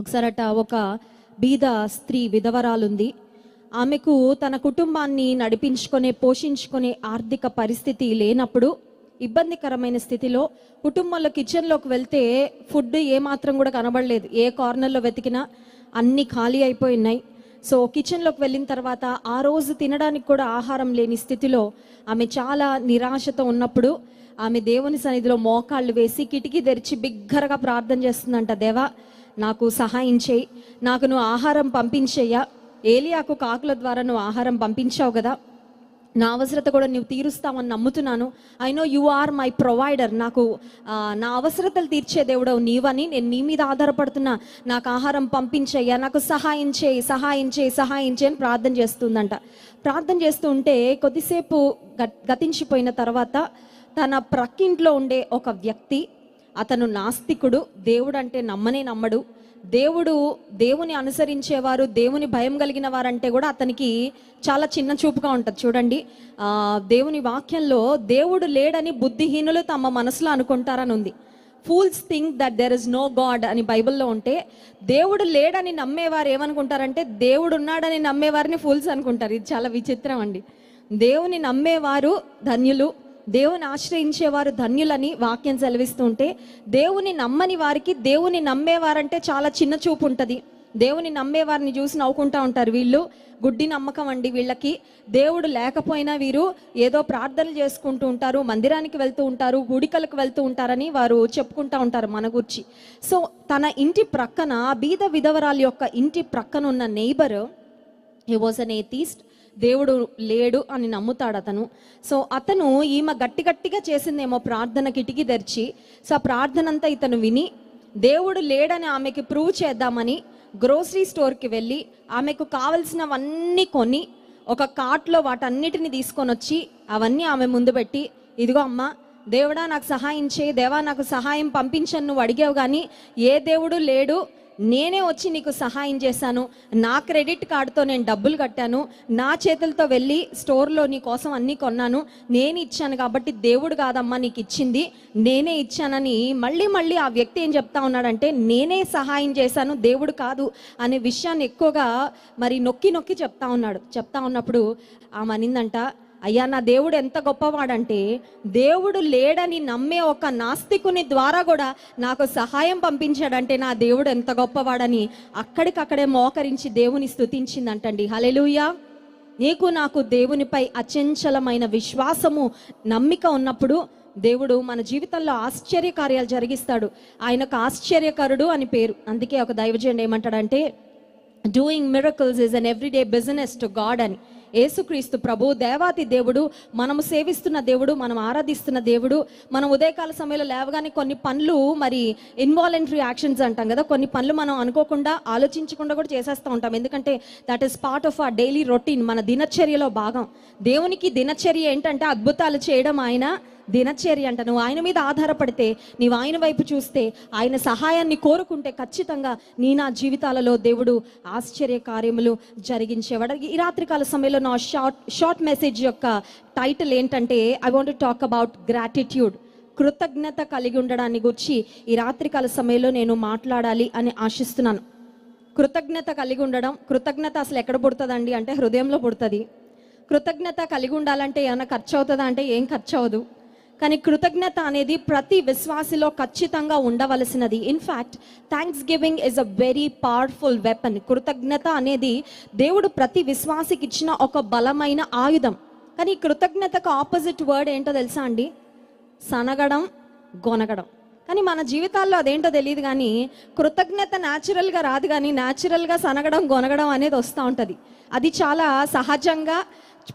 ఒకసారట ఒక బీద స్త్రీ విధవరాలుంది. ఆమెకు తన కుటుంబాన్ని నడిపించుకునే పోషించుకునే ఆర్థిక పరిస్థితి లేనప్పుడు ఇబ్బందికరమైన స్థితిలో కుటుంబంలో కిచెన్లోకి వెళ్తే ఫుడ్ ఏమాత్రం కూడా కనబడలేదు. ఏ కార్నర్లో వెతికినా అన్నీ ఖాళీ అయిపోయినాయి సో కిచెన్లోకి వెళ్ళిన తర్వాత ఆ రోజు తినడానికి కూడా ఆహారం లేని స్థితిలో ఆమె చాలా నిరాశతో ఉన్నప్పుడు ఆమె దేవుని సన్నిధిలో మోకాళ్ళు వేసి కిటికీ తెరిచి బిగ్గరగా ప్రార్థన చేస్తుందంట దేవా నాకు సహాయం చేయి. నాకు నువ్వు ఆహారం పంపించేయ్యా. ఏలియాకు కాకుల ద్వారా నువ్వు ఆహారం పంపించావు కదా. నా అవసరత కూడా నువ్వు తీరుస్తావని నమ్ముతున్నాను. I know you are my provider నాకు నా అవసరతలు తీర్చే దేవుడవు నీవని నేను నీ మీద ఆధారపడుతున్నా. నాకు ఆహారం పంపించయ్యా. నాకు సహాయం చేయి. సహాయం చేయి. సహాయం చేయి అని ప్రార్థన చేస్తుందంట. ప్రార్థన చేస్తూ ఉంటే కొద్దిసేపు గతించిపోయిన తర్వాత తన ప్రక్కింట్లో ఉండే ఒక వ్యక్తి అతను నాస్తికుడు దేవుడు అంటే నమ్మనే నమ్మడు. దేవుడు దేవుని అనుసరించేవారు దేవుని భయం కలిగిన వారంటే కూడా అతనికి చాలా చిన్న చూపుగా ఉంటుంది. చూడండి దేవుని వాక్యంలో దేవుడు లేడని బుద్ధిహీనులు తమ మనసులో అనుకుంటారని ఉంది. Fools think that there is no God అని బైబిల్లో ఉంటే దేవుడు లేడని నమ్మేవారు ఏమనుకుంటారంటే దేవుడు ఉన్నాడని నమ్మేవారిని ఫూల్స్ అనుకుంటారు. ఇది చాలా విచిత్రం అండి. దేవుని నమ్మేవారు ధన్యులు దేవుని ఆశ్రయించేవారు ధన్యులని వాక్యం సెలవిస్తుంటే దేవుని నమ్మని వారికి దేవుని నమ్మేవారంటే చాలా చిన్న చూపు ఉంటుంది. దేవుని నమ్మేవారిని చూసి నవ్వుకుంటా ఉంటారు వీళ్ళు. గుడ్డి నమ్మకం అండి వీళ్ళకి. దేవుడు లేకపోయినా వీరు ఏదో ప్రార్థనలు చేసుకుంటూ ఉంటారు మందిరానికి వెళ్తూ ఉంటారు గుడికలకు వెళ్తూ ఉంటారని వారు చెప్పుకుంటా ఉంటారు మన గురించి. సో తన ఇంటి ప్రక్కన బీద విధవరాలు యొక్క ఇంటి ప్రక్కన ఉన్న neighbour he was an atheist దేవుడు లేడు అని నమ్ముతాడు అతను. సో అతను ఈమె గట్టి గట్టిగా చేసిందేమో ప్రార్థన కిటికీ తెరిచి. సో ఆ ప్రార్థన అంతా ఇతను విని దేవుడు లేడని ఆమెకి ప్రూవ్ చేద్దామని గ్రోసరీ స్టోర్కి వెళ్ళి ఆమెకు కావలసినవన్నీ కొని ఒక కార్ట్లో వాటన్నిటిని తీసుకొని వచ్చి అవన్నీ ఆమె ముందు పెట్టి ఇదిగో అమ్మా దేవుడా నాకు సహాయం చేయి దేవా నాకు సహాయం పంపించను నువ్వు అడిగావు కానీ ఏ దేవుడు లేడు నేనే వచ్చి నీకు సహాయం చేశాను. నా క్రెడిట్ కార్డుతో నేను డబ్బులు కట్టాను. నా చేతులతో వెళ్ళి స్టోర్లో నీ కోసం అన్నీ కొన్నాను. నేను ఇచ్చాను కాబట్టి దేవుడు కాదమ్మా నీకు ఇచ్చింది. నేనే ఇచ్చానని మళ్ళీ మళ్ళీ ఆ వ్యక్తి ఏం చెప్తా ఉన్నాడంటే నేనే సహాయం చేశాను దేవుడు కాదు అనే విషయాన్ని ఎక్కువగా మరి నొక్కి నొక్కి చెప్తా ఉన్నాడు. చెప్తా ఉన్నప్పుడు ఆమె అనిందంట అయ్యా నా దేవుడు ఎంత గొప్పవాడంటే దేవుడు లేడని నమ్మే ఒక నాస్తికుని ద్వారా కూడా నాకు సహాయం పంపించాడంటే నా దేవుడు ఎంత గొప్పవాడని అక్కడికక్కడే మోకరించి దేవుని స్థుతించిందంటండి హలెలుయా నీకు నాకు దేవునిపై అచంచలమైన విశ్వాసము నమ్మిక ఉన్నప్పుడు దేవుడు మన జీవితంలో ఆశ్చర్య కార్యాలు జరిగిస్తాడు. ఆయనకు ఆశ్చర్యకరుడు అని పేరు. అందుకే ఒక దైవజనుడు ఏమంటాడంటే doing miracles is an everyday business to God అని. యేసుక్రీస్తు ప్రభు దేవాతి దేవుడు మనము సేవిస్తున్న దేవుడు మనం ఆరాధిస్తున్న దేవుడు మనం ఉదయకాల సమయంలో లేవగానే కొన్ని పనులు మరి ఇన్వాలంటరీ యాక్షన్స్ అంటాం కదా కొన్ని పనులు మనం అనుకోకుండా ఆలోచించకుండా కూడా చేసేస్తూ ఉంటాం. ఎందుకంటే that is part of a daily routine మన దినచర్యలో భాగం. దేవునికి దినచర్య ఏంటంటే అద్భుతాలు చేయడం ఆయన దినచర్య అంట. నువ్వు ఆయన మీద ఆధారపడితే నీవు ఆయన వైపు చూస్తే ఆయన సహాయాన్ని కోరుకుంటే ఖచ్చితంగా నీ నా జీవితాలలో దేవుడు ఆశ్చర్య కార్యములు జరిగించేవాడు. ఈ రాత్రికాల సమయంలో నా షార్ట్ షార్ట్ మెసేజ్ యొక్క టైటిల్ ఏంటంటే I want talk about gratitude కృతజ్ఞత కలిగి ఉండడాన్ని గురించి ఈ రాత్రికాల సమయంలో నేను మాట్లాడాలి అని ఆశిస్తున్నాను. కృతజ్ఞత కలిగి ఉండడం కృతజ్ఞత అసలు ఎక్కడ పుడుతుందండి అంటే హృదయంలో పుడుతుంది. కృతజ్ఞత కలిగి ఉండాలంటే ఏమైనా ఖర్చు అవుతుందా అంటే ఏం ఖర్చు అవ్వదు కానీ కృతజ్ఞత అనేది ప్రతి విశ్వాసిలో ఖచ్చితంగా ఉండవలసినది. In fact thanksgiving is a very powerful weapon కృతజ్ఞత అనేది దేవుడు ప్రతి విశ్వాసికి ఇచ్చిన ఒక బలమైన ఆయుధం. కానీ కృతజ్ఞతకు ఆపోజిట్ వర్డ్ ఏంటో తెలుసా అండి? సనగడం గొనగడం. కానీ మన జీవితాల్లో అదేంటో తెలియదు కానీ కృతజ్ఞత న్యాచురల్గా రాదు కానీ న్యాచురల్గా సనగడం గొనగడం అనేది వస్తూ ఉంటుంది. అది చాలా సహజంగా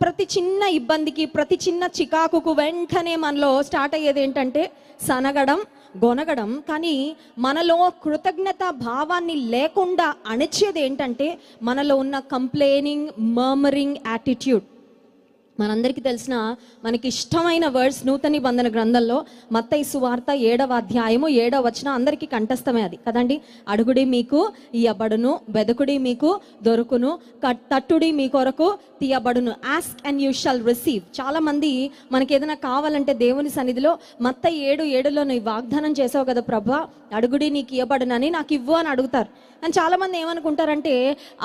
ప్రతి చిన్న ఇబ్బందికి ప్రతి చిన్న చికాకుకు వెంటనే మనలో స్టార్ట్ అయ్యేది ఏంటంటే సనగడం గొనగడం. కానీ మనలో కృతజ్ఞత భావాన్ని లేకుండా అణిచేది ఏంటంటే మనలో ఉన్న కంప్లైనింగ్ మర్మరింగ్ యాటిట్యూడ్ మనందరికీ తెలిసిన మనకి ఇష్టమైన వర్డ్స్ నూతన నిబంధన గ్రంథంలో మత్తయి సువార్త ఏడవ అధ్యాయము ఏడవ వచ్చిన అందరికీ కంఠస్థమే అది. కదండి? అడుగుడి మీకు ఇయ్యబడును బెదకుడి మీకు దొరుకును కట్- తట్టుడి మీ కొరకు తీయబడును. Ask and you shall receive చాలామంది మనకి ఏదైనా కావాలంటే దేవుని సన్నిధిలో మత్త ఏడు ఏడులో నువ్వు వాగ్దానం చేసావు కదా ప్రభా అడుగుడి నీకు ఇయ్యబడునని నాకు ఇవ్వు అని అడుగుతారు. అని చాలామంది ఏమనుకుంటారంటే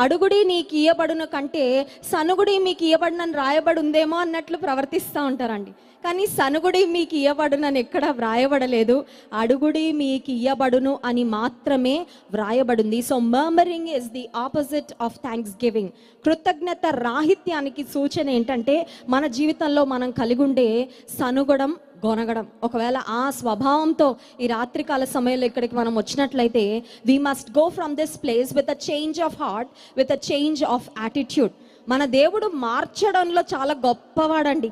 అడుగుడి నీకు ఇయ్యబడును కంటే సనుగుడి మీకు ఇయ్యబడినని రాయబడి ఉందేమో అన్నట్లు ప్రవర్తిస్తూ ఉంటారండి. కానీ సనుగుడి మీకు ఇయ్యబడునని ఎక్కడ వ్రాయబడలేదు. అడుగుడి మీకు ఇయ్యబడును అని మాత్రమే వ్రాయబడింది. So murmuring is the opposite of thanksgiving కృతజ్ఞత రాహిత్యానికి సూచన ఏంటంటే మన జీవితంలో మనం కలిగి ఉండే సనుగడం గొనగడం. ఒకవేళ ఆ స్వభావంతో ఈ రాత్రికాల సమయంలో ఇక్కడికి మనం వచ్చినట్లయితే we must go from this place with a change of heart with a change of attitude మన దేవుడు మార్చడంలో చాలా గొప్పవాడండి.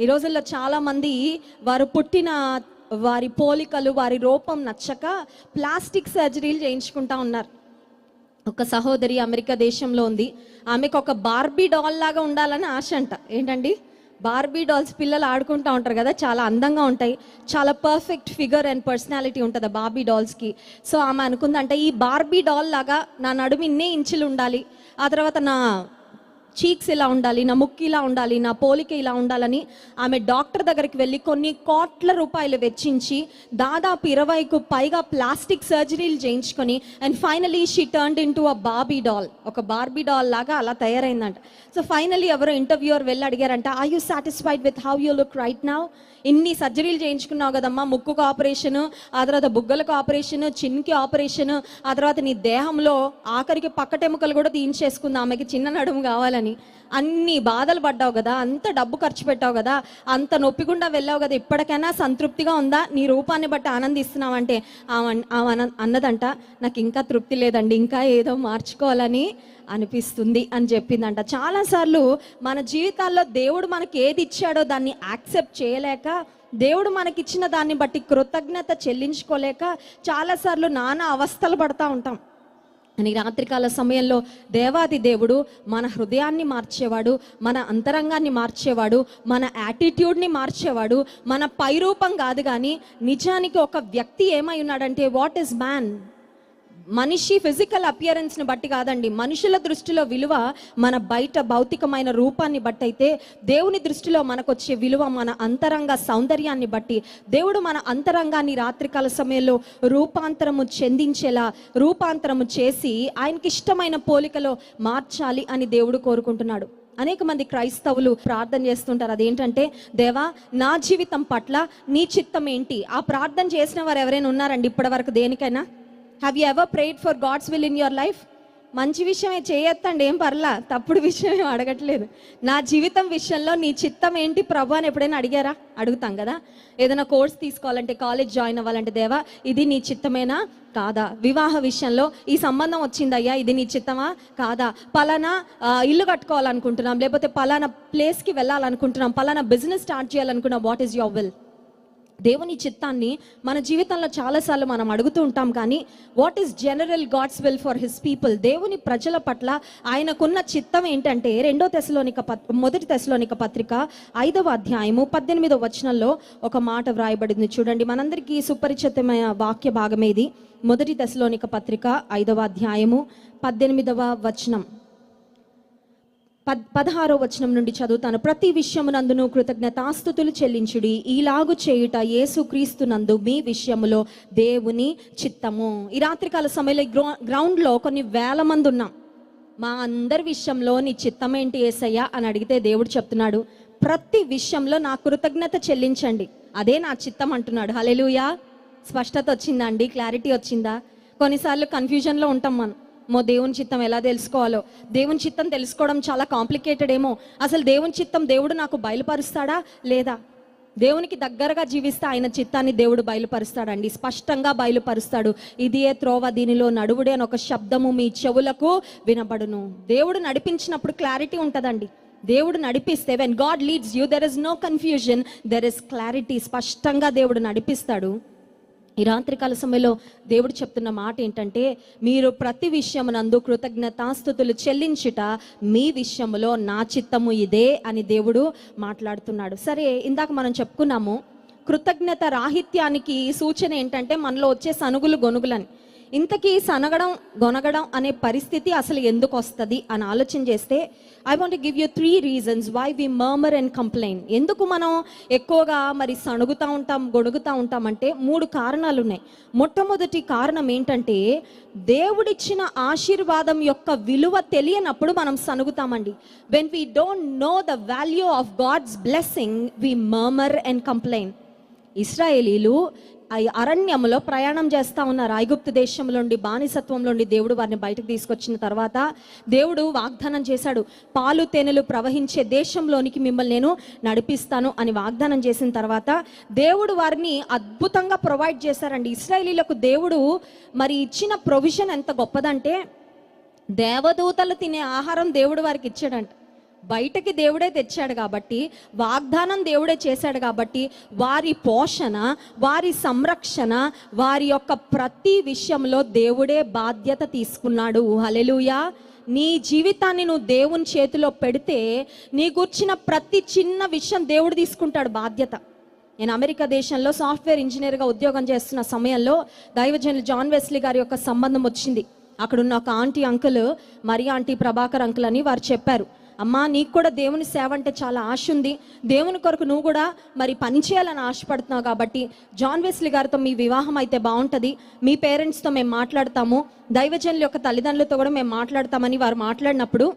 ఈ రోజుల్లో చాలామంది వారు పుట్టిన వారి పోలికలు వారి రూపం నచ్చక ప్లాస్టిక్ సర్జరీలు చేయించుకుంటా ఉన్నారు. ఒక సహోదరి అమెరికా దేశంలో ఉంది. ఆమెకు ఒక బార్బీ డాల్ లాగా ఉండాలని ఆశ అంట. ఏంటండి? బార్బీ డాల్స్ పిల్లలు ఆడుకుంటూ ఉంటారు కదా చాలా అందంగా ఉంటాయి. చాలా పర్ఫెక్ట్ ఫిగర్ అండ్ పర్సనాలిటీ ఉంటుంది ఆ బార్బీ డాల్స్కి సో ఆమె అనుకుందంటే ఈ బార్బీ డాల్ లాగా నా నడుము ఇన్నే ఇంచులు ఉండాలి. ఆ తర్వాత నా చీక్స్ ఇలా ఉండాలి నా ముక్కు ఇలా ఉండాలి నా పోలిక ఇలా ఉండాలని ఆమె డాక్టర్ దగ్గరికి వెళ్ళి కొన్ని కోట్ల రూపాయలు వెచ్చించి దాదాపు ఇరవైకు పైగా ప్లాస్టిక్ సర్జరీలు చేయించుకొని and finally she turned in to a Barbie doll ఒక బార్బీ డాల్ లాగా అలా తయారైందంట. సో ఫైనలీ ఎవరో ఇంటర్వ్యూర్ వెళ్ళి అడిగారంట I you satisfied with how you look right now ఇన్ని సర్జరీలు చేయించుకున్నావు కదమ్మా ముక్కుకు ఆపరేషన్ ఆ తర్వాత బుగ్గలకు ఆపరేషన్ చిన్కి ఆపరేషన్ ఆ తర్వాత నీ దేహంలో ఆఖరికి పక్కటెముకలు కూడా తీయించేసుకుంది ఆమెకి చిన్న నడుము కావాలని. అన్ని బాధలు పడ్డావు కదా అంత డబ్బు ఖర్చు పెట్టావు కదా అంత నొప్పికుండా వెళ్ళావు కదా ఇప్పటికైనా సంతృప్తిగా ఉందా? నీ రూపాన్ని బట్టి ఆనందిస్తున్నావంటే అంటే అన్నదంట నాకు ఇంకా తృప్తి లేదండి ఇంకా ఏదో మార్చుకోవాలని అనిపిస్తుంది అని చెప్పిందంట. చాలాసార్లు మన జీవితాల్లో దేవుడు మనకి ఏది ఇచ్చాడో దాన్ని యాక్సెప్ట్ చేయలేక దేవుడు మనకిచ్చిన దాన్ని బట్టి కృతజ్ఞత చెల్లించుకోలేక చాలాసార్లు నానా అవస్థలు పడతా ఉంటాం. అని రాత్రికాల సమయంలో దేవాది దేవుడు మన హృదయాన్ని మార్చేవాడు మన అంతరంగాన్ని మార్చేవాడు మన యాటిట్యూడ్ని మార్చేవాడు మన పైరూపం కాదు కానీ నిజానికి ఒక వ్యక్తి ఏమై ఉన్నాడంటే వాట్ ఈస్ మ్యాన్ మనిషి ఫిజికల్ అపియరెన్స్ని బట్టి కాదండి. మనుషుల దృష్టిలో విలువ మన బయట భౌతికమైన రూపాన్ని బట్టి అయితే దేవుని దృష్టిలో మనకు వచ్చే విలువ మన అంతరంగ సౌందర్యాన్ని బట్టి దేవుడు మన అంతరంగాన్ని రాత్రికాల సమయంలో రూపాంతరము చెందించేలా రూపాంతరము చేసి ఆయనకి ఇష్టమైన పోలికలో మార్చాలి అని దేవుడు కోరుకుంటున్నాడు. అనేక మంది క్రైస్తవులు ప్రార్థన చేస్తుంటారు. అదేంటంటే దేవా నా జీవితం పట్ల నీ చిత్తం ఏంటి? ఆ ప్రార్థన చేసిన వారు ఎవరైనా ఉన్నారండి ఇప్పటివరకు దేనికైనా? Have you ever prayed for God's will in your life మంచి విషయమే చేయొత్తండి ఏం పర్లా? తప్పుడు విషయం ఏం అడగట్లేదు. నా జీవితం విషయంలో నీ చిత్తం ఏంటి ప్రభు అని ఎప్పుడైనా అడిగారా? అడుగుతాం కదా. ఏదైనా కోర్స్ తీసుకోవాలంటే కాలేజ్ జాయిన్ అవ్వాలంటే దేవా ఇది నీ చిత్తమేనా? కాదా. వివాహ విషయంలో ఈ సంబంధం వచ్చిందయ్యా ఇది నీ చిత్తమా? కాదా. పలానా ఇల్లు కట్టుకోవాలనుకుంటున్నాం లేకపోతే పలానా ప్లేస్కి వెళ్ళాలనుకుంటున్నాం పలానా బిజినెస్ స్టార్ట్ చేయాలనుకున్నాం వాట్ ఈస్ యువర్ విల్? దేవుని చిత్తాన్ని మన జీవితంలో చాలాసార్లు మనం అడుగుతూ ఉంటాం కానీ what is general God's will for his people దేవుని ప్రజల పట్ల ఆయనకున్న చిత్తం ఏంటంటే రెండో తెశలోనిక పత్ మొదటి తెశలోనిక పత్రిక ఐదవ అధ్యాయము పద్దెనిమిదవ వచనంలో ఒక మాట వ్రాయబడింది. చూడండి మనందరికీ సుపరిచితమైన వాక్య భాగమేది. మొదటి తెశలోనిక పత్రిక ఐదవ అధ్యాయము పద్దెనిమిదవ వచనం. పద్ పదహారో వచనం నుండి చదువుతాను. ప్రతి విషయమునందును కృతజ్ఞతాస్థుతులు చెల్లించుడి. ఈలాగు చేయుట యేసుక్రీస్తునందు మీ విషయములో దేవుని చిత్తము. ఈ రాత్రికాల సమయంలో గ్రౌ గ్రౌండ్లో కొన్ని వేల మంది ఉన్నాం. మా అందరి విషయంలో నీ చిత్తం ఏంటి ఏసయ్యా అని అడిగితే దేవుడు చెప్తున్నాడు ప్రతి విషయంలో నా కృతజ్ఞత చెల్లించండి. అదే నా చిత్తం అంటున్నాడు. హలెలుయా స్పష్టత వచ్చిందా అండి? క్లారిటీ వచ్చిందా? కొన్నిసార్లు కన్ఫ్యూజన్లో ఉంటాం మనం. మో దేవుని చిత్తం ఎలా తెలుసుకోవాలో. దేవుని చిత్తం తెలుసుకోవడం చాలా కాంప్లికేటెడ్ ఏమో. అసలు దేవుని చిత్తం దేవుడు నాకు బయలుపరుస్తాడా లేదా? దేవునికి దగ్గరగా జీవిస్తే ఆయన చిత్తాన్ని దేవుడు బయలుపరుస్తాడండి. స్పష్టంగా బయలుపరుస్తాడు. ఇదియే త్రోవ దీనిలో నడువుడే అని ఒక శబ్దము మీ చెవులకు వినబడును. దేవుడు నడిపించినప్పుడు క్లారిటీ ఉంటుందండి. దేవుడు నడిపిస్తే when God leads you there is no confusion there is clarity స్పష్టంగా దేవుడు నడిపిస్తాడు. ఈ రాత్రికాల సమయంలో దేవుడు చెప్తున్న మాట ఏంటంటే మీరు ప్రతి విషయమునందు కృతజ్ఞతాస్థుతులు చెల్లించుట మీ విషయంలో నా చిత్తము ఇదే అని దేవుడు మాట్లాడుతున్నాడు. సరే ఇందాక మనం చెప్పుకున్నాము కృతజ్ఞత రాహిత్యానికి సూచన ఏంటంటే మనలో వచ్చే సనుగులు గొనుగులని. ఇంతకీ సనగడం గొనగడం అనే పరిస్థితి అసలు ఎందుకు వస్తుంది అని ఆలోచన చేస్తే I want give you three reasons why we murmur and complain ఎందుకు మనం ఎక్కువగా మరి సణుగుతూ ఉంటాం గొడుగుతూ ఉంటామంటే మూడు కారణాలు ఉన్నాయి మొట్టమొదటి కారణం ఏంటంటే దేవుడిచ్చిన ఆశీర్వాదం యొక్క విలువ తెలియనప్పుడు మనం సనుగుతామండి when we don't know the value of God's blessing we murmur and complain ఇస్రాయేలీలు అరణ్యంలో ప్రయాణం చేస్తా ఉన్నారు. ఐగుప్తు దేశంలో నుండి బానిసత్వంలో నుండి దేవుడు వారిని బయటకు తీసుకొచ్చిన తర్వాత దేవుడు వాగ్దానం చేశాడు. పాలు తేనెలు ప్రవహించే దేశంలోనికి మిమ్మల్ని నేను నడిపిస్తాను అని వాగ్దానం చేసిన తర్వాత దేవుడు వారిని అద్భుతంగా ప్రొవైడ్ చేశారండి. ఇస్రాయేలీలకు దేవుడు మరి ఇచ్చిన ప్రొవిజన్ ఎంత గొప్పదంటే దేవదూతలు తినే ఆహారం దేవుడు వారికి ఇచ్చాడంట. బయటకి దేవుడే తెచ్చాడు కాబట్టి వాగ్దానం దేవుడే చేశాడు కాబట్టి వారి పోషణ వారి సంరక్షణ వారి యొక్క ప్రతి విషయంలో దేవుడే బాధ్యత తీసుకున్నాడు. హలెలుయా నీ జీవితాన్ని నువ్వు దేవుని చేతిలో పెడితే నీ గుర్చిన ప్రతి చిన్న విషయం దేవుడు తీసుకుంటాడు బాధ్యత. నేను అమెరికా దేశంలో సాఫ్ట్వేర్ ఇంజనీర్గా ఉద్యోగం చేస్తున్న సమయంలో దైవజనులు జాన్ వెస్లీ గారి యొక్క సంబంధం వచ్చింది. అక్కడున్న ఒక ఆంటీ అంకుల్ మరి ఆంటీ ప్రభాకర్ అంకుల్ అని వారు చెప్పారు. అమ్మా నీకు కూడా దేవుని సేవ అంటే చాలా ఆశ ఉంది. దేవుని కొరకు నువ్వు కూడా మరి పని చేయాలని ఆశపడుతున్నావు కాబట్టి జాన్ వెస్లీ గారితో మీ వివాహం అయితే బాగుంటుంది. మీ పేరెంట్స్తో మేము మాట్లాడతాము. దైవజనుల యొక్క తల్లిదండ్రులతో కూడా మేము మాట్లాడతామని వారు మాట్లాడినప్పుడు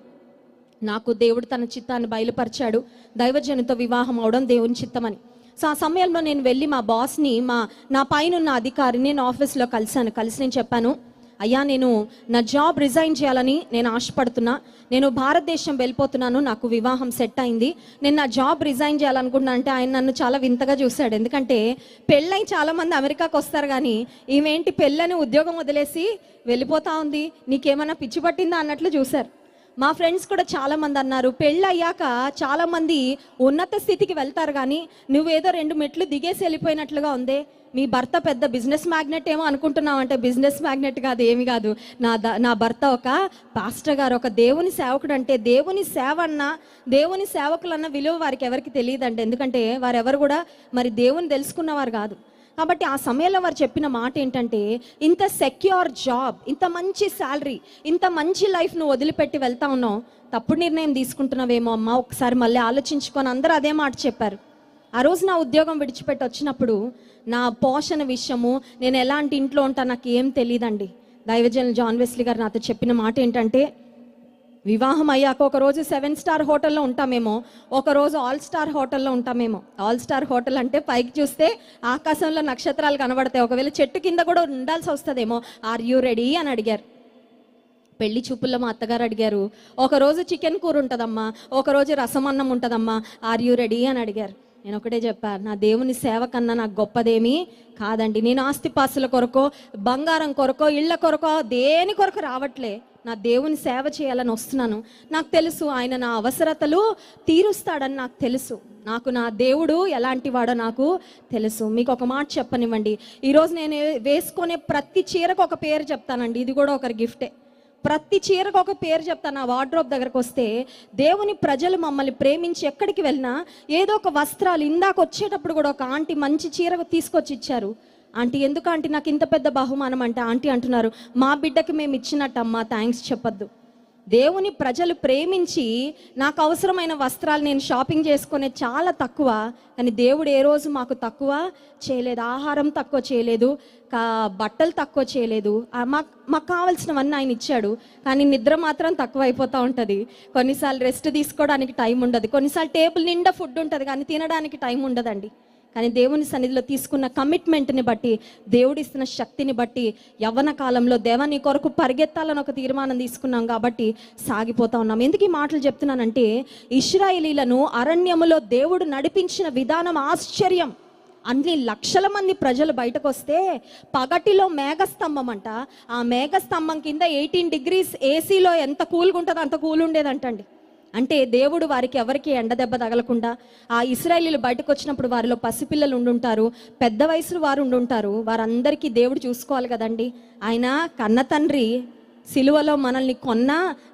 నాకు దేవుడు తన చిత్తాన్ని బయలుపరిచాడు. దైవజనుతో వివాహం అవడం దేవుని చిత్తమని. సో ఆ సమయంలో నేను వెళ్ళి మా బాస్ని మా నా పైన ఉన్న అధికారిని నేను ఆఫీస్లో కలిశాను. కలిసి నేను చెప్పాను అయ్యా నేను నా జాబ్ రిజైన్ చేయాలని నేను ఆశపడుతున్నా. నేను భారతదేశం వెళ్ళిపోతున్నాను నాకు వివాహం సెట్ అయింది. నేను నా జాబ్ రిజైన్ చేయాలనుకుంటున్నా అంటే ఆయన నన్ను చాలా వింతగా చూశాడు. ఎందుకంటే పెళ్ళై చాలామంది అమెరికాకు వస్తారు కానీ ఈమెంటి పెళ్ళని ఉద్యోగం వదిలేసి వెళ్ళిపోతా ఉంది. నీకేమైనా పిచ్చి పట్టిందా అన్నట్లు చూశారు. మా ఫ్రెండ్స్ కూడా చాలామంది అన్నారు పెళ్ళి అయ్యాక చాలామంది ఉన్నత స్థితికి వెళ్తారు కానీ నువ్వేదో రెండు మెట్లు దిగేసి వెళ్ళిపోయినట్లుగా ఉందే. మీ భర్త పెద్ద బిజినెస్ మ్యాగ్నెట్ ఏమో అనుకుంటున్నావు అంటే బిజినెస్ మ్యాగ్నెట్ కాదు ఏమి కాదు. నా ద- నా భర్త ఒక పాస్టర్ గారు ఒక దేవుని సేవకుడు అంటే దేవుని సేవ అన్న దేవుని సేవకులన్న విలువ వారికి ఎవరికి తెలియదండి. ఎందుకంటే వారెవరు కూడా మరి దేవుని తెలుసుకున్నవారు కాదు. కాబట్టి ఆ సమయంలో వారు చెప్పిన మాట ఏంటంటే ఇంత సెక్యూర్ జాబ్ ఇంత మంచి శాలరీ ఇంత మంచి లైఫ్ నువ్వు వదిలిపెట్టి వెళ్తా ఉన్నావు. తప్పుడు నిర్ణయం తీసుకుంటున్నావేమో అమ్మ ఒకసారి మళ్ళీ ఆలోచించుకొని అందరూ అదే మాట చెప్పారు. ఆ రోజు నా ఉద్యోగం విడిచిపెట్టి వచ్చినప్పుడు నా పోషణ విషయము నేను ఎలాంటి ఇంట్లో ఉంటా నాకు ఏం తెలియదండి దైవజన్ జాన్ వెస్లీ గారు నాతో చెప్పిన మాట ఏంటంటే వివాహం అయ్యాక ఒకరోజు సెవెన్ స్టార్ హోటల్లో ఉంటామేమో ఒకరోజు ఆల్ స్టార్ హోటల్లో ఉంటామేమో. ఆల్ స్టార్ హోటల్ అంటే పైకి చూస్తే ఆకాశంలో నక్షత్రాలు కనబడతాయి. ఒకవేళ చెట్టు కింద కూడా ఉండాల్సి వస్తుందేమో. ఆర్ యూ రెడీ అని అడిగారు. పెళ్ళి చూపుల్లో మా అత్తగారు అడిగారు. ఒకరోజు చికెన్ కూర ఉంటుందమ్మా. ఒకరోజు రసమన్నం రసం అన్నం ఉంటుందమ్మా. ఆర్ యూ రెడీ అని అడిగారు. నేను ఒకటే చెప్పా నా దేవుని సేవ కన్నా నాకు గొప్పదేమీ కాదండి. నేను ఆస్తిపాస్తుల కొరకో బంగారం కొరకో ఇళ్ళ కొరకో దేని కొరకు రావట్లే? నా దేవుని సేవ చేయాలని వస్తున్నాను. నాకు తెలుసు ఆయన నా అవసరతలు తీరుస్తాడని నాకు తెలుసు. నాకు నా దేవుడు ఎలాంటి వాడో నాకు తెలుసు. మీకు ఒక మాట చెప్పనివ్వండి. ఈరోజు నేను వేసుకునే ప్రతి చీరకు ఒక పేరు చెప్తానండి. ఇది కూడా ఒకరి గిఫ్టే. ప్రతి చీరకు ఒక పేరు చెప్తాను ఆ వార్డ్రోబ్ దగ్గరకు వస్తే దేవుని ప్రజలు మమ్మల్ని ప్రేమించి ఎక్కడికి వెళ్ళినా ఏదో ఒక వస్త్రాలు ఇందాక వచ్చేటప్పుడు కూడా ఒక ఆంటీ మంచి చీర తీసుకొచ్చి ఇచ్చారు. ఆంటీ ఎందుకు ఆంటీ? నాకు ఇంత పెద్ద బహుమానం అంటే ఆంటీ అంటున్నారు. మా బిడ్డకి మేము ఇచ్చినట్టమ్మా థ్యాంక్స్ చెప్పొద్దు. దేవుని ప్రజలు ప్రేమించి నాకు అవసరమైన వస్త్రాలు నేను షాపింగ్ చేసుకునే చాలా తక్కువ కానీ దేవుడు ఏ రోజు మాకు తక్కువ చేయలేదు. ఆహారం తక్కువ చేయలేదు కా బట్టలు తక్కువ చేయలేదు. మాకు మాకు కావాల్సినవన్నీ ఆయన ఇచ్చాడు కానీ నిద్ర మాత్రం తక్కువ అయిపోతూ ఉంటుంది. కొన్నిసార్లు రెస్ట్ తీసుకోవడానికి టైం ఉండదు. కొన్నిసార్లు టేబుల్ నిండా ఫుడ్ ఉంటుంది కానీ తినడానికి టైం ఉండదండి. కానీ దేవుని సన్నిధిలో తీసుకున్న కమిట్మెంట్ని బట్టి దేవుడిస్తున్న శక్తిని బట్టి యవ్వన కాలంలో దేవ నీ కొరకు పరిగెత్తాలని ఒక తీర్మానం తీసుకున్నాం కాబట్టి సాగిపోతా ఉన్నాం. ఎందుకు ఈ మాటలు చెప్తున్నానంటే ఇస్రాయిలీలను అరణ్యములో దేవుడు నడిపించిన విధానం ఆశ్చర్యం. అన్ని లక్షల మంది ప్రజలు బయటకు వస్తే పగటిలో మేఘస్తంభం అంట. ఆ మేఘస్తంభం కింద ఎయిటీన్ డిగ్రీస్ ఏసీలో ఎంత కూల్గా ఉంటుందో అంత కూల్ ఉండేదంటండి అంటే దేవుడు వారికి ఎవరికి ఎండ దెబ్బ తగలకుండా ఆ ఇస్రాయలీలు బయటకు వచ్చినప్పుడు వారిలో పసిపిల్లలు ఉండుంటారు పెద్ద వయసు వారు ఉండుంటారు. వారందరికీ దేవుడు చూసుకోవాలి కదండి. ఆయన కన్న తండ్రి సిలువలో మనల్ని కొన్న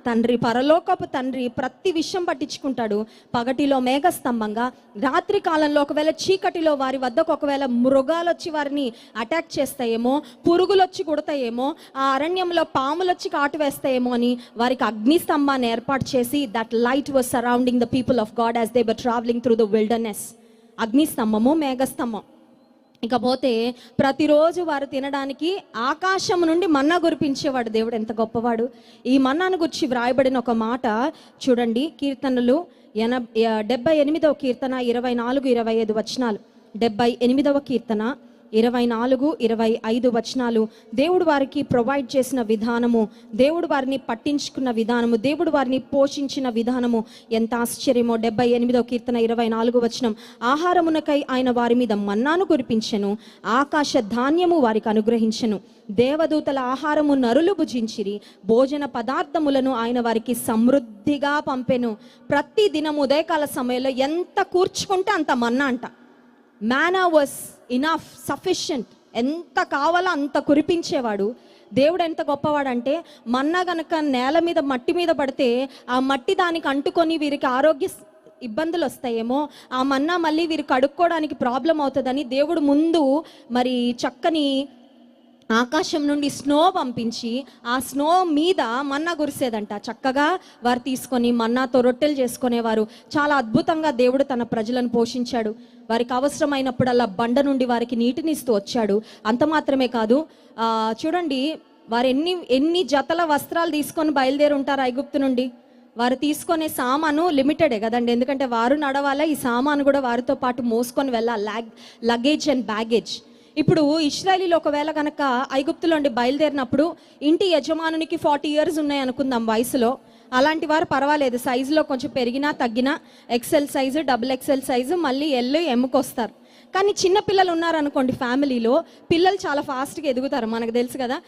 తండ్రి పరలోకపు తండ్రి ప్రతి విషయం పట్టించుకుంటాడు. పగటిలో మేఘస్తంభంగా రాత్రి కాలంలో ఒకవేళ చీకటిలో వారి వద్దకు ఒకవేళ మృగాలు వచ్చి వారిని అటాక్ చేస్తాయేమో పురుగులు వచ్చి కుడతాయేమో ఆ అరణ్యంలో పాములు వచ్చి కాటు వేస్తాయేమో అని వారికి అగ్నిస్తంభాన్ని ఏర్పాటు చేసి that light was surrounding the people of God as they were travelling through the wilderness అగ్నిస్తంభము మేఘస్తంభం. ఇకపోతే ప్రతిరోజు వారు తినడానికి ఆకాశం నుండి మన్నా కురిపించేవాడు దేవుడు ఎంత గొప్పవాడు. ఈ మన్నాను గురించి వ్రాయబడిన ఒక మాట చూడండి కీర్తనలు ఎన డెబ్బై ఎనిమిదవ కీర్తన ఇరవై నాలుగు ఇరవై ఐదు వచనాలు. డెబ్బై ఎనిమిదవ కీర్తన. ఇరవై నాలుగు ఇరవై ఐదు వచనాలు. దేవుడు వారికి ప్రొవైడ్ చేసిన విధానము దేవుడు వారిని పట్టించుకున్న విధానము దేవుడు వారిని పోషించిన విధానము. ఎంత ఆశ్చర్యమో డెబ్బై ఎనిమిదో కీర్తన ఇరవై నాలుగు వచనం. ఆహారమునకై ఆయన వారి మీద మన్నాను కురిపించెను ఆకాశ ధాన్యము వారికి అనుగ్రహించెను. దేవదూతల ఆహారము నరులు భుజించిరి భోజన పదార్థములను ఆయన వారికి సమృద్ధిగా పంపెను. ప్రతి దినం ఉదయకాల సమయంలో ఎంత కూర్చుకుంటే అంత మన్నా అంట. మానా వాస్ ఇనఫ్ సఫిషియంట్ ఎంత కావాలో అంత కురిపించేవాడు. దేవుడు ఎంత గొప్పవాడంటే మన్నా గనక నేల మీద మట్టి మీద పడితే ఆ మట్టి దానికి అంటుకొని వీరికి ఆరోగ్య ఇబ్బందులు వస్తాయేమో ఆ మన్నా మళ్ళీ వీరు కడుక్కోవడానికి ప్రాబ్లం అవుతుందని దేవుడు ముందు మరి చక్కని ఆకాశం నుండి స్నో పంపించి ఆ స్నో మీద మన్నా కురిసేదంట చక్కగా వారు తీసుకొని మన్నాతో రొట్టెలు చేసుకునేవారు. చాలా అద్భుతంగా దేవుడు తన ప్రజలను పోషించాడు. వారికి అవసరమైనప్పుడల్లా బండ నుండి వారికి నీటిని ఇస్తూ వచ్చాడు. అంత మాత్రమే కాదు చూడండి వారు ఎన్ని ఎన్ని జతల వస్త్రాలు తీసుకొని బయలుదేరి ఉంటారు ఐగుప్తు నుండి? వారు తీసుకునే సామాను లిమిటెడే కదండి. ఎందుకంటే వారు నడవాలా ఈ సామాను కూడా వారితో పాటు మోసుకొని వెళ్ళాలి. Luggage and baggage. ఇప్పుడు ఇస్రాయలీలు ఒకవేళ కనుక ఐగుప్తులో నుండి బయలుదేరినప్పుడు ఇంటి యజమానునికి ఫార్టీ ఇయర్స్ ఉన్నాయి అనుకుందాం వయసులో. అలాంటి వారు పర్వాలేదు. సైజులో కొంచెం పెరిగినా తగ్గినా XL size double XL size మళ్ళీ ఎల్లు ఎమ్ముకొస్తారు కానీ చిన్న పిల్లలు ఉన్నారనుకోండి ఫ్యామిలీలో పిల్లలు చాలా ఫాస్ట్గా ఎదుగుతారు మనకు తెలుసు కదా.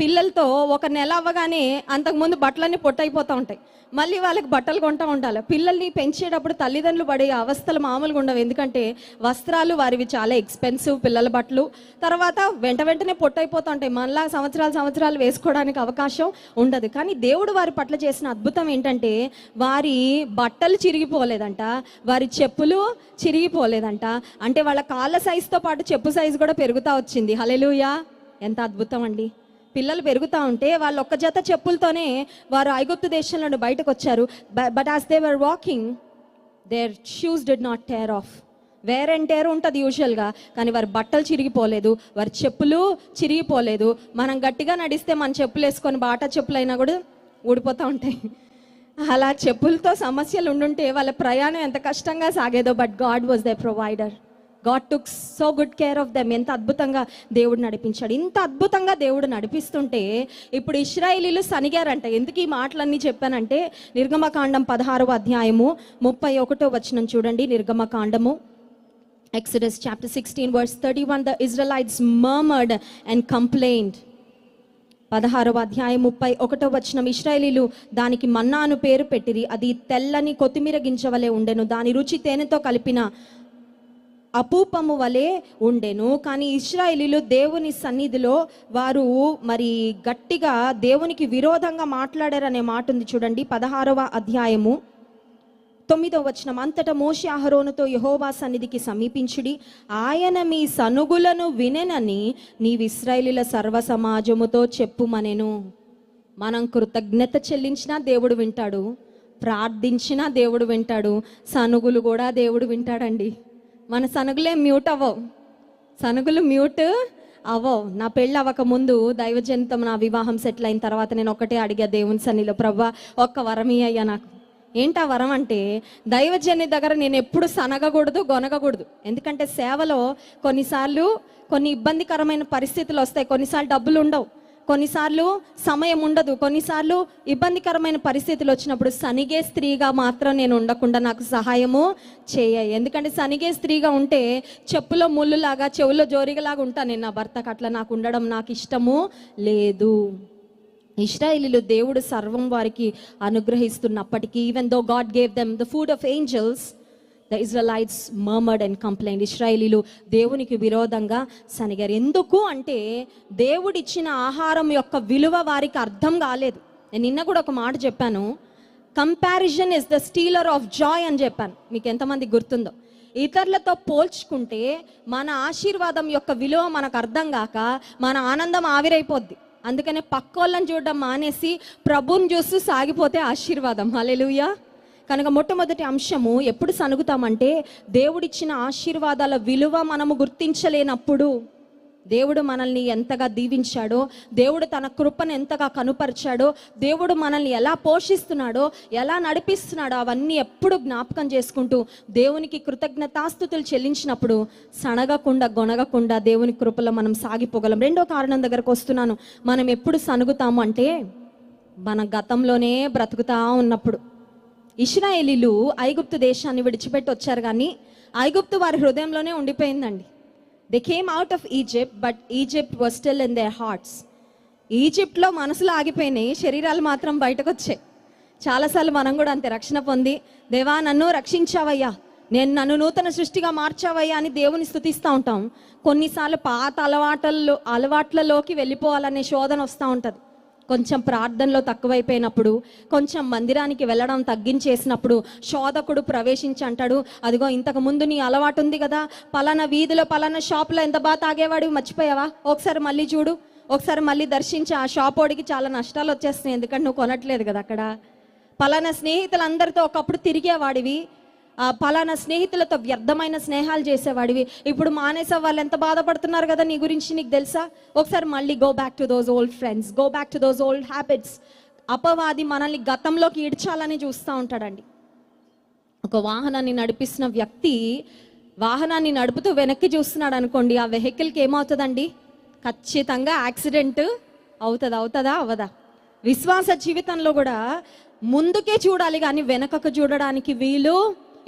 పిల్లలతో ఒక నెల అవ్వగానే అంతకుముందు బట్టలన్నీ పొట్టయిపోతూ ఉంటాయి. మళ్ళీ వాళ్ళకి బట్టలు కొంటూ ఉండాలి. పిల్లల్ని పెంచేటప్పుడు తల్లిదండ్రులు పడే అవస్థలు మామూలుగా ఉండవు. ఎందుకంటే వస్త్రాలు వారివి చాలా ఎక్స్పెన్సివ్ పిల్లల బట్టలు. తర్వాత వెంట వెంటనే పొట్టయిపోతూ ఉంటాయి. మళ్ళా సంవత్సరాలు సంవత్సరాలు వేసుకోవడానికి అవకాశం ఉండదు. కానీ దేవుడు వారి పట్ల చేసిన అద్భుతం ఏంటంటే వారి బట్టలు చిరిగిపోలేదంట వారి చెప్పులు చిరిగిపోలేదంట. అంటే వాళ్ళ కాళ్ళ సైజుతో పాటు చెప్పు సైజు కూడా పెరుగుతూ వచ్చింది. హలెలుయా ఎంత అద్భుతం అండి. పిల్లలు పెరుగుతూ ఉంటే వాళ్ళు ఒక్క జత చెప్పులతోనే వారు ఐగుప్తు దేశంలో బయటకు వచ్చారు. But as they were walking their shoes did not tear off wear and tear ఉంటుంది యూజువల్గా కానీ వారి బట్టలు చిరిగిపోలేదు వారి చెప్పులు చిరిగిపోలేదు. మనం గట్టిగా నడిస్తే మన చెప్పులు వేసుకొని బాటా చెప్పులు అయినా కూడా ఊడిపోతూ ఉంటాయి. అలా చెప్పులతో సమస్యలు ఉండుంటే వాళ్ళ ప్రయాణం ఎంత కష్టంగా సాగేదో but God was the provider God took so good care of them ఎంత అద్భుతంగా దేవుడు నడిపించాడు. ఇంత అద్భుతంగా దేవుడు నడిపిస్తుంటే ఇప్పుడు ఇస్రాయిలీలు సనిగారంట. ఎందుకు ఈ మాటలన్నీ చెప్పానంటే నిర్గమకాండం పదహారవ అధ్యాయము ముప్పై ఒకటో వచనం చూడండి. నిర్గమకాండము Exodus chapter sixteen verse thirty one the Israelites murmured and complained పదహారవ అధ్యాయం ముప్పై ఒకటో వచనం ఇస్రాయలీలు దానికి మన్నాను పేరు పెట్టిరి. అది తెల్లని కొత్తిమీర గింజవలే ఉండెను. దాని రుచి తేనెతో కలిపిన అపూపము వలె ఉండెను. కానీ ఇస్రాయిలీలు దేవుని సన్నిధిలో వారు మరి గట్టిగా దేవునికి విరోధంగా మాట్లాడారనే మాట ఉంది చూడండి పదహారవ అధ్యాయము. తొమ్మిదవ వచనం అంతటా మోషి అహరోనుతో యహోవా సన్నిధికి సమీపించుడి. ఆయన మీ సనుగులను వినెనని నీవు ఇస్రాయేలీల సర్వ సమాజముతో చెప్పుమనెను. మనం కృతజ్ఞత చెల్లించినా దేవుడు వింటాడు. ప్రార్థించినా దేవుడు వింటాడు. సనుగులు కూడా దేవుడు వింటాడండి. మన సనుగులే మ్యూట్ అవ్వవు. సనుగులు మ్యూట్ అవ్వవు. నా పెళ్ళి అవ్వక ముందు దైవజనితం నా వివాహం సెటిల్ అయిన తర్వాత నేను ఒకటే అడిగా దేవుని సన్నిలో ప్రభా ఒక్క వరమీ అయ్యా నాకు. ఏంటా వరం అంటే దైవజన్ని దగ్గర నేను ఎప్పుడు సనగకూడదు గొనగకూడదు. ఎందుకంటే సేవలో కొన్నిసార్లు కొన్ని ఇబ్బందికరమైన పరిస్థితులు వస్తాయి కొన్నిసార్లు డబ్బులు ఉండవు. కొన్నిసార్లు సమయం ఉండదు. కొన్నిసార్లు ఇబ్బందికరమైన పరిస్థితులు వచ్చినప్పుడు సనిగే స్త్రీగా మాత్రం నేను ఉండకుండా నాకు సహాయము చేయ ఎందుకంటే సనిగే స్త్రీగా ఉంటే చెప్పులో ముళ్ళులాగా చెవులో జోరిగలాగా ఉంటాను నేను నా భర్తకు. అట్లా నాకు ఉండడం నాకు ఇష్టము లేదు. ఇస్రాయిలీలు దేవుడు సర్వం వారికి అనుగ్రహిస్తున్నప్పటికీ even though God gave them the food of angels the Israelites murmured and complained ఇస్రాయేలీలు దేవునికి విరోధంగా సనిగారు. ఎందుకు అంటే దేవుడిచ్చిన ఆహారం యొక్క విలువ వారికి అర్థం కాలేదు. నేను నిన్న కూడా ఒక మాట చెప్పాను. Comparison is the stealer of joy అని చెప్పాను. మీకు ఎంతమంది గుర్తుందో. ఇతరులతో పోల్చుకుంటే మన ఆశీర్వాదం యొక్క విలువ మనకు అర్థం కాక మన ఆనందం ఆవిరైపోద్ది. అందుకనే పక్కోళ్ళని చూడడం మానేసి ప్రభుని చూస్తూ సాగిపోతే ఆశీర్వాదం. అలెలుయా కనుక మొట్టమొదటి అంశము ఎప్పుడు సనుగుతామంటే దేవుడిచ్చిన ఆశీర్వాదాల విలువ మనము గుర్తించలేనప్పుడు. దేవుడు మనల్ని ఎంతగా దీవించాడో దేవుడు తన కృపను ఎంతగా కనుపరిచాడో దేవుడు మనల్ని ఎలా పోషిస్తున్నాడో ఎలా నడిపిస్తున్నాడో అవన్నీ ఎప్పుడు జ్ఞాపకం చేసుకుంటూ దేవునికి కృతజ్ఞతాస్థుతులు చెల్లించినప్పుడు సనగకుండా గొనగకుండా దేవుని కృపలో మనం సాగిపోగలం. రెండో కారణం దగ్గరకు వస్తున్నాను. మనం ఎప్పుడు సనుగుతాము అంటే మన గతంలోనే బ్రతుకుతా ఉన్నప్పుడు. ఇస్రాయేలీలు ఐగుప్తు దేశాన్ని విడిచిపెట్టి వచ్చారు కానీ ఐగుప్తు వారి హృదయంలోనే ఉండిపోయిందండి. They came out of Egypt but Egypt was still in their hearts ఈజిప్ట్లో మనసులు ఆగిపోయినాయి శరీరాలు మాత్రం బయటకు వచ్చాయి చాలాసార్లు మనం కూడా అంతే రక్షణ పొంది దేవా నన్ను రక్షించావయ్యా. నేను నన్ను నూతన సృష్టిగా మార్చావయ్యా అని దేవుని స్థుతిస్తూ ఉంటాం. కొన్నిసార్లు పాత అలవాటల్లో అలవాట్లలోకి వెళ్ళిపోవాలనే శోధన వస్తూ ఉంటుంది. కొంచెం ప్రార్థనలో తక్కువైపోయినప్పుడు కొంచెం మందిరానికి వెళ్ళడం తగ్గించేసినప్పుడు శోధకుడు ప్రవేశించి అంటాడు అదిగో ఇంతకు ముందు నీ అలవాటు ఉంది కదా పలానా వీధిలో పలానా షాప్లో ఎంత బాగా తాగేవాడు? మర్చిపోయావా? ఒకసారి మళ్ళీ చూడు ఒకసారి మళ్ళీ దర్శించి ఆ షాప్ ఓడికి చాలా నష్టాలు వచ్చేస్తున్నాయి ఎందుకంటే నువ్వు కొనట్లేదు కదా అక్కడ. పలానా స్నేహితులందరితో ఒకప్పుడు తిరిగేవాడివి పలానా స్నేహితులతో వ్యర్థమైన స్నేహాలు చేసేవాడివి. ఇప్పుడు మానేసా వాళ్ళు ఎంత బాధపడుతున్నారు కదా నీ గురించి నీకు తెలుసా? ఒకసారి మళ్ళీ go back to those old friends go back to those old habits అపవాది మనల్ని గతంలోకి ఈడ్చాలని చూస్తూ ఉంటాడండి. ఒక వాహనాన్ని నడిపిస్తున్న వ్యక్తి వాహనాన్ని నడుపుతూ వెనక్కి చూస్తున్నాడు అనుకోండి ఆ వెహికల్కి ఏమవుతుందండి? ఖచ్చితంగా యాక్సిడెంట్ అవుతుంది అవుతుందా అవదా విశ్వాస జీవితంలో కూడా ముందుకే చూడాలి కానీ వెనకకు చూడడానికి వీలు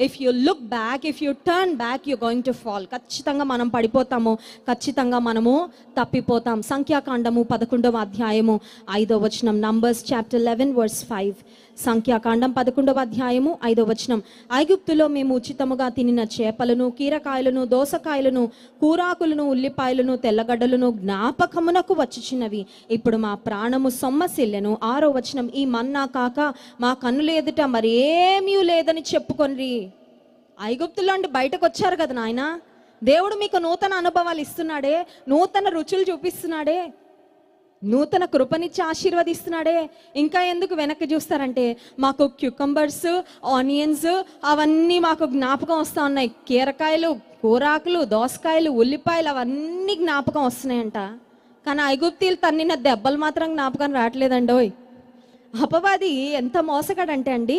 if you look back if you turn back you going to fall ఖచ్చితంగా మనం పడిపోతాము. ఖచ్చితంగా మనము తప్పిపోతాం. సంఖ్యాకాండము పదకొండవ అధ్యాయము ఐదో వచనం. Numbers chapter eleven verse five సంఖ్యాకాండం పదకొండవ అధ్యాయము ఐదో వచనం. ఐగుప్తులో మేము ఉచితముగా తినిన చేపలను కీరకాయలను దోసకాయలను కూరాకులను ఉల్లిపాయలను తెల్లగడ్డలను జ్ఞాపకమునకు వచ్చిచినవి ఇప్పుడు మా ప్రాణము సొమ్మసిల్లెను. ఆరో వచనం ఈ మన్నా కాక మా కన్ను ఎదుట మరేమీ లేదని చెప్పుకొనిరి. ఐగుప్తులో నుండి బయటకు వచ్చారు కదా నాయన? దేవుడు మీకు నూతన అనుభవాలు ఇస్తున్నాడే నూతన రుచులు చూపిస్తున్నాడే. నూతన కృపనిచ్చి ఆశీర్వదిస్తున్నాడే. ఇంకా ఎందుకు వెనక్కి చూస్తారంటే మాకు క్యూకంబర్స్ ఆనియన్స్ అవన్నీ మాకు జ్ఞాపకం వస్తూ ఉన్నాయి. కీరకాయలు కూరాకులు దోసకాయలు ఉల్లిపాయలు అవన్నీ జ్ఞాపకం వస్తున్నాయంట. కానీ ఐగుప్తీలు తన్నిన దెబ్బలు మాత్రం జ్ఞాపకం రావట్లేదండోయ్. అపవాది ఎంత మోసగాడంటే అండి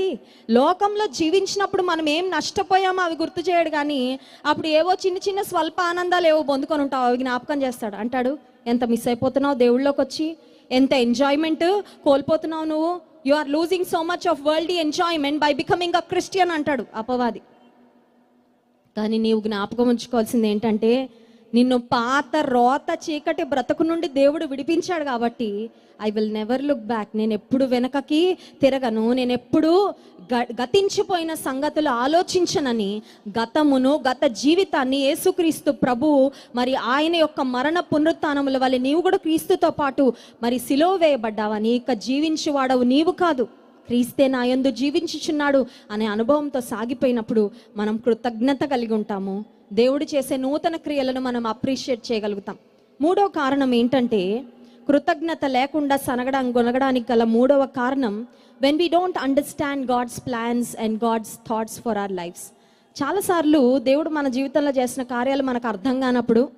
లోకంలో జీవించినప్పుడు మనం ఏం నష్టపోయామో అవి గుర్తు చేయడు కానీ అప్పుడు ఏవో చిన్న చిన్న స్వల్ప ఆనందాలు ఏవో పొందుకొని ఉంటావు అవి జ్ఞాపకం చేస్తాడు. అంటాడు ఎంత మిస్ అయిపోతున్నావు దేవుళ్ళలోకి వచ్చి ఎంత ఎంజాయ్మెంట్ కోల్పోతున్నావు నువ్వు? You are losing so much of world enjoyment by becoming a Christian అంటాడు అపవాది. కానీ నీవు జ్ఞాపకం ఉంచుకోవాల్సింది ఏంటంటే నిన్ను పాత రోత చీకటి బ్రతుకు నుండి దేవుడు విడిపించాడు కాబట్టి I will never look back నేను ఎప్పుడు వెనకకి తిరగను. నేను ఎప్పుడు గ- గతించిపోయిన సంగతులు ఆలోచించనని గతమును గత జీవితాన్ని యేసుక్రీస్తు ప్రభు మరి ఆయన యొక్క మరణ పునరుత్నముల వల్ల నీవు కూడా క్రీస్తుతో పాటు మరి సిలో వేయబడ్డావని ఇక జీవించువాడవు నీవు కాదు. క్రీస్తే నా యందు జీవించుచున్నాడు అనే అనుభవంతో సాగిపోయినప్పుడు మనం కృతజ్ఞత కలిగి ఉంటాము. దేవుడు చేసే నూతన క్రియలను మనం అప్రిషియేట్ చేయగలుగుతాం. మూడో కారణం ఏంటంటే కృతజ్ఞత లేకుండా సనగడం గొనగడానికి గల మూడవ కారణం when we don't understand God's plans and God's thoughts for our lifes చాలాసార్లు దేవుడు మన జీవితంలో చేసిన కార్యాలు మనకు అర్థం కానప్పుడు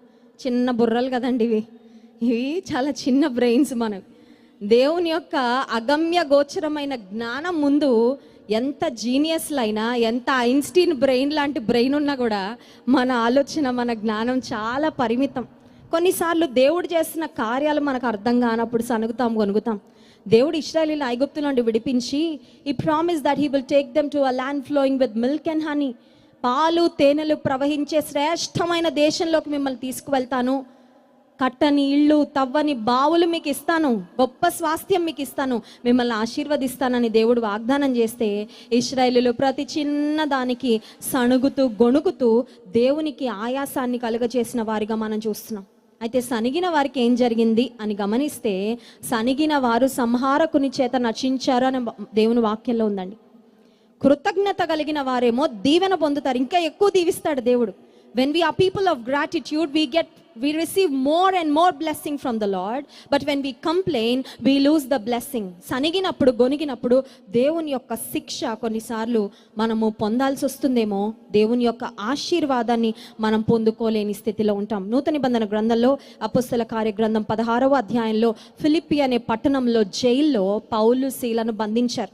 చిన్న బుర్రలు కదండి ఇవి. ఇవి చాలా చిన్న బ్రెయిన్స్ మనవి. దేవుని యొక్క అగమ్య గోచరమైన జ్ఞానం ముందు ఎంత జీనియస్లైనా ఎంత ఐన్స్టీన్ బ్రెయిన్ లాంటి బ్రెయిన్ ఉన్నా కూడా మన ఆలోచన మన జ్ఞానం చాలా పరిమితం. కొన్నిసార్లు దేవుడు చేస్తున్న కార్యాలు మనకు అర్థం కానప్పుడు సనుగుతాం కొనుగుతాం దేవుడు ఇస్రాయలీల ఐగుప్తు నుండి విడిపించి ఈ promise that he will take them to a land flowing with milk and honey పాలు తేనెలు ప్రవహించే శ్రేష్టమైన దేశంలోకి మిమ్మల్ని తీసుకువెళ్తాను. కట్టని ఇళ్ళు తవ్వని బావులు మీకు ఇస్తాను గొప్ప స్వాస్థ్యం మీకు ఇస్తాను మిమ్మల్ని ఆశీర్వదిస్తానని దేవుడు వాగ్దానం చేస్తే ఇస్రాయేలులు ప్రతి చిన్న దానికి సణుగుతూ గొణుగుతూ దేవునికి ఆయాసాన్ని కలుగజేసిన వారిగా మనం చూస్తున్నాం. అయితే సనిగిన వారికి ఏం జరిగింది అని గమనిస్తే సనిగిన వారు సంహారకుని చేత నచించారు అని దేవుని వాక్యంలో ఉందండి. కృతజ్ఞత కలిగిన వారేమో దీవెన పొందుతారు. ఇంకా ఎక్కువ దీవిస్తాడు దేవుడు. When we are people of gratitude we get we receive more and more blessing from the lord but when we complain we lose the blessing సనిగినప్పుడు గొనిగినప్పుడు దేవుని యొక్క శిక్ష కొన్నిసార్లు మనము పొందాల్సి వస్తుందేమో. దేవుని యొక్క ఆశీర్వాదాన్ని మనం పొందుకోలేని స్థితిలో ఉంటాం. నూతన నిబంధన గ్రంథంలో అపుస్తల కార్యగ్రంథం పదహారవ అధ్యాయంలో ఫిలిప్పి అనే పట్టణంలో జైల్లో పౌలు శీలను బంధించారు.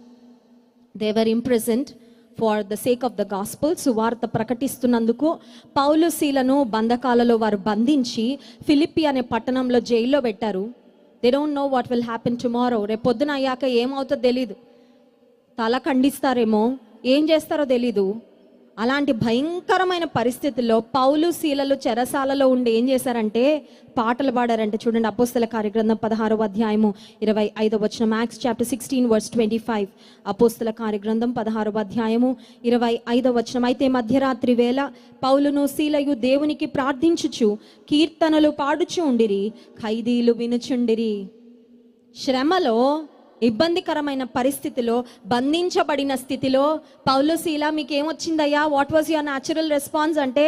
They were imprisoned for the sake of the gospel సువార్త ప్రకటిస్తున్నందుకు పౌలుశీలను బంధకాలలో వారు బంధించి ఫిలిప్పి అనే పట్టణంలో జైల్లో పెట్టారు. They don't know what will happen tomorrow రేపు పొద్దున అయ్యాక ఏమవుతుందో తెలీదు. తల ఖండిస్తారేమో ఏం చేస్తారో తెలీదు. అలాంటి భయంకరమైన పరిస్థితుల్లో పౌలు శీలలు చెరసాలలో ఉండి ఏం చేశారంటే పాటలు పాడారంటే చూడండి అపోస్తల కార్యగ్రంథం పదహారవ అధ్యాయము ఇరవై ఐదవ వచ్చిన max chapter sixteen verse twenty five అపోస్తల కార్యగ్రంథం పదహారవ అధ్యాయము ఇరవై ఐదవ వచనం. అయితే మధ్యరాత్రి వేళ పౌలును శీలయు దేవునికి ప్రార్థించుచు కీర్తనలు పాడుచు ఉండిరి ఖైదీలు వినుచుండిరి. శ్రమలో ఇబ్బందికరమైన పరిస్థితిలో బంధించబడిన స్థితిలో పౌలుశీల మీకేమొచ్చిందయ్యా? What was your natural response అంటే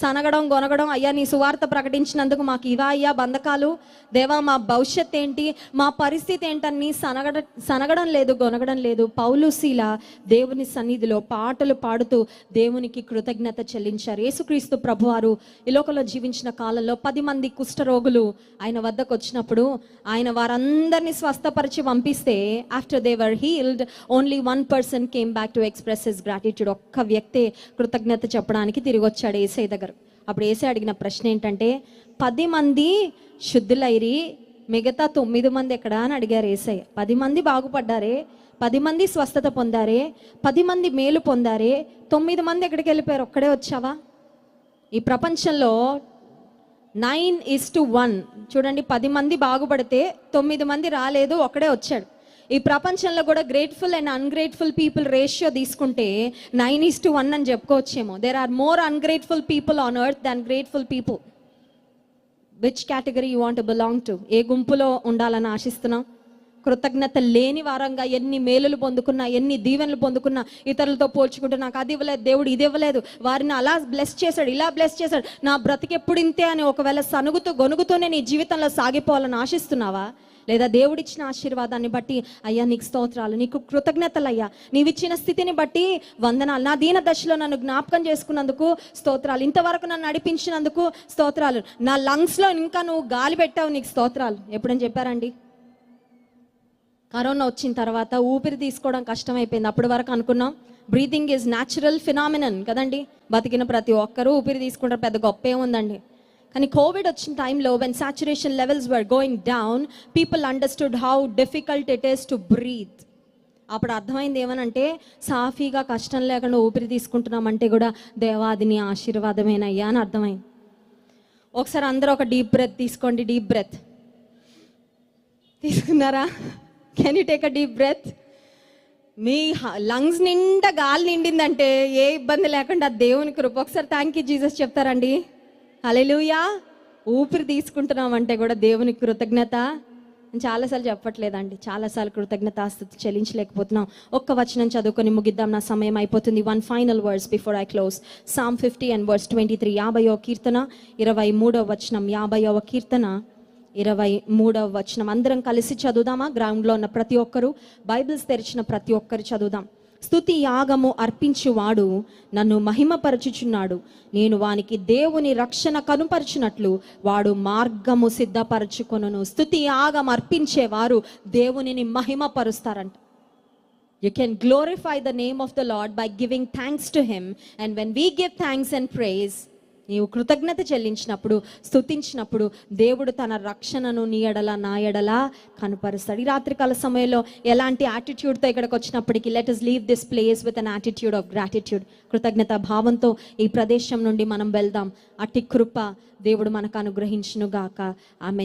సనగడం గొనగడం అయ్యా నీ సువార్త ప్రకటించినందుకు మాకు ఇవా అయ్యా బంధకాలు. దేవా మా భవిష్యత్ ఏంటి? మా పరిస్థితి ఏంటని సనగడ సనగడం లేదు గొనగడం లేదు. పౌలుసీల దేవుని సన్నిధిలో పాటలు పాడుతూ దేవునికి కృతజ్ఞత చెల్లించారు. యేసుక్రీస్తు ప్రభువారు ఈ లోకంలో జీవించిన కాలంలో పది మంది కుష్ఠరోగులు ఆయన వద్దకు వచ్చినప్పుడు ఆయన వారందరినీ స్వస్థపరిచి పంపిస్తే after they were healed only one person came back to express his gratitude ఒక్క వ్యక్తే కృతజ్ఞత చెప్పడానికి తిరిగి వచ్చాడు ఏసై దగ్గర. అప్పుడు వేసి అడిగిన ప్రశ్న ఏంటంటే పది మంది శుద్ధులైరి మిగతా తొమ్మిది మంది ఎక్కడ? అని అడిగారు ఏసయ్య పది మంది బాగుపడ్డారే పది మంది స్వస్థత పొందారే పది మంది మేలు పొందారే తొమ్మిది మంది ఎక్కడికి వెళ్ళిపోయారు? ఒక్కడే వచ్చావా? ఈ ప్రపంచంలో నైన్ ఇస్ టు వన్. చూడండి పది మంది బాగుపడితే తొమ్మిది మంది రాలేదు ఒక్కడే వచ్చాడు. ఈ ప్రపంచంలో కూడా grateful and ungrateful people ratio తీసుకుంటే నైన్ ఈస్ టు వన్ అని చెప్పుకోవచ్చేమో. There are more ungrateful people on earth than grateful people which category you want belong to ఏ గుంపులో ఉండాలని ఆశిస్తున్నాం కృతజ్ఞత లేని వారంగా ఎన్ని మేలులు పొందుకున్నా ఎన్ని దీవెనలు పొందుకున్నా ఇతరులతో పోల్చుకుంటూ నాకు అది ఇవ్వలేదు దేవుడు ఇది ఇవ్వలేదు వారిని అలా బ్లెస్ చేశాడు ఇలా బ్లెస్ చేశాడు నా బ్రతికెప్పుడు ఇంతే అని ఒకవేళ సనుగుతూ గొనుగుతూనే నీ జీవితంలో సాగిపోవాలని ఆశిస్తున్నావా? లేదా దేవుడిచ్చిన ఆశీర్వాదాన్ని బట్టి అయ్యా నీకు స్తోత్రాలు నీకు కృతజ్ఞతలు అయ్యా. నీవిచ్చిన స్థితిని బట్టి వందనాలు. నా దీన దశలో నన్ను జ్ఞాపకం చేసుకున్నందుకు స్తోత్రాలు. ఇంతవరకు నన్ను నడిపించినందుకు స్తోత్రాలు. నా లంగ్స్లో ఇంకా నువ్వు గాలి పెట్టావు నీకు స్తోత్రాలు. ఎప్పుడని చెప్పారండి? కరోనా వచ్చిన తర్వాత ఊపిరి తీసుకోవడం కష్టమైపోయింది. అప్పటి వరకు అనుకున్నాం బ్రీతింగ్ ఈజ్ న్యాచురల్ ఫినామినన్ కదండి. బతికిన ప్రతి ఒక్కరూ ఊపిరి తీసుకుంటారు. పెద్ద గొప్ప ఏముందండి? కానీ కోవిడ్ వచ్చిన టైంలో when saturation levels were going down people understood how difficult it is to breathe అప్పుడు అర్థమైంది ఏమనంటే సాఫీగా కష్టం లేకుండా ఊపిరి తీసుకుంటున్నామంటే కూడా దేవాదిని ఆశీర్వాదమేనయ్యా అని అర్థమైంది. ఒకసారి అందరూ ఒక డీప్ బ్రెత్ తీసుకోండి డీప్ బ్రెత్ తీసుకున్నారా? Can you take a deep breath me lungs నిండా గాలి నిండిందంటే ఏ ఇబ్బంది లేకుండా దేవుని కృప. ఒకసారి థ్యాంక్ యూ జీసస్ చెప్తారండి. అలెలుయా ఊపిరి తీసుకుంటున్నామంటే కూడా దేవుని కృతజ్ఞత. చాలాసార్లు చెప్పట్లేదండి. చాలాసార్లు కృతజ్ఞతాస్థుతి చెల్లించలేకపోతున్నాం. ఒక్క వచనం చదువుకొని ముగిద్దాం. నా సమయం అయిపోతుంది. One final words before I close psalm fifty and words twenty three యాభైవ కీర్తన ఇరవై మూడవ వచనం. యాభైవ కీర్తన ఇరవై మూడవ వచనం. అందరం కలిసి చదువుదామా? గ్రౌండ్లో ఉన్న ప్రతి ఒక్కరు బైబిల్స్ తెరిచిన ప్రతి ఒక్కరు చదువుదాం. స్థుతి యాగము అర్పించువాడు నన్ను మహిమపరచుచున్నాడు. నేను వానికి దేవుని రక్షణ కనుపరచినట్లు వాడు మార్గము సిద్ధపరచుకొనును. స్థుతి యాగం అర్పించేవారు దేవునిని మహిమపరుస్తారంట. You can glorify the name of the lord by giving thanks to him and when we give thanks and praise నీవు కృతజ్ఞత చెల్లించినప్పుడు స్థుతించినప్పుడు దేవుడు తన రక్షణను నీ ఎడల నా ఎడల కనపరుస్తాడు. ఈ రాత్రికాల సమయంలో ఎలాంటి యాటిట్యూడ్తో ఇక్కడికి వచ్చినప్పటికీ let us leave this place with an attitude of gratitude కృతజ్ఞత భావంతో ఈ ప్రదేశం నుండి మనం వెళ్దాం. అట్టి కృప దేవుడు మనకు అనుగ్రహించునుగాక. ఆమె